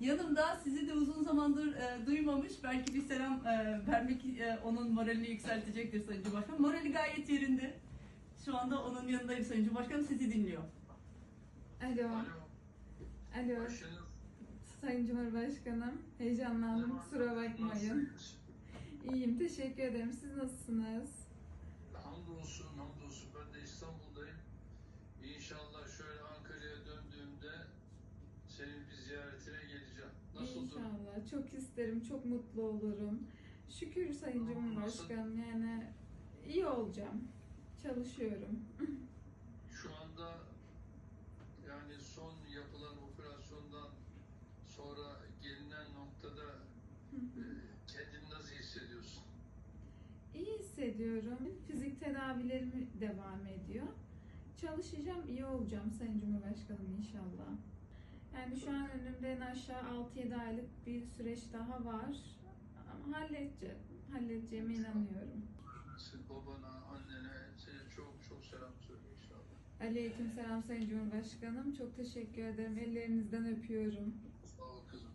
Yanımda sizi de uzun zamandır e, duymamış. Belki bir selam e, vermek e, onun moralini yükseltecektir Sayın Cumhurbaşkanım. Morali gayet yerinde. Şu anda onun yanındayım Sayın Cumhurbaşkanım. Sizi dinliyor. Alo. Alo, Alo. Sayın Cumhurbaşkanım. Heyecanlandım. Kusura bakmayın. İyiyim. Teşekkür ederim. Siz nasılsınız? Ziyaretine geleceğim. Nasıl? İnşallah. Çok isterim. Çok mutlu olurum. Şükür Sayın? Cumhurbaşkanım. Yani iyi olacağım. Çalışıyorum. Şu anda yani son yapılan operasyondan sonra gelinen noktada e, kendini nasıl hissediyorsun? İyi hissediyorum. Fizik tedavilerim devam ediyor. Çalışacağım, iyi olacağım Sayın Cumhurbaşkanım inşallah. Yani şu an önümde en aşağı 6-7 aylık bir süreç daha var. Ama halledeceğim. Halledeceğime inanıyorum. Babana, annene seni çok çok selam söyle inşallah. Aleyküm selam Sayın Cumhurbaşkanım. Çok teşekkür ederim. Ellerinizden öpüyorum. Sağ ol kızım.